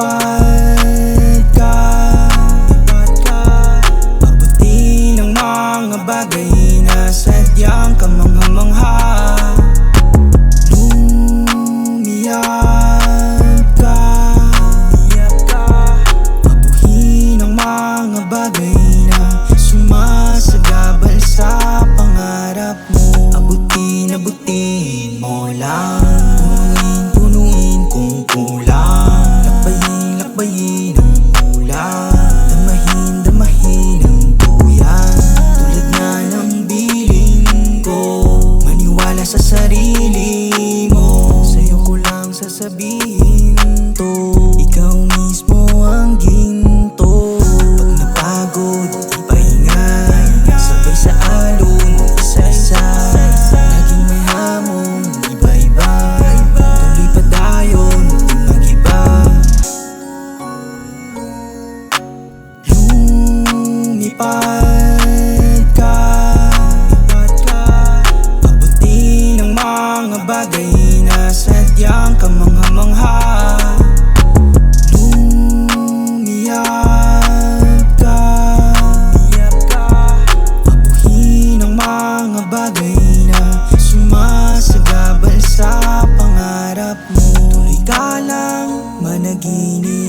by maniwala sa sarili mo. Sa'yo ko lang sasabihin to. Ikaw mismo ang ginto. Pag napagod, ipahinga. Sabay sa alon, isa-isa Laging may hamon, iba-iba. Tuloy pa tayo nung mag-iba Lumipas bagay na sadyang kamangha-mangha. Lumiyab ka Pabuhin ang mga bagay na sumasagabal sa pangarap mo. Tuloy ka lang managinip.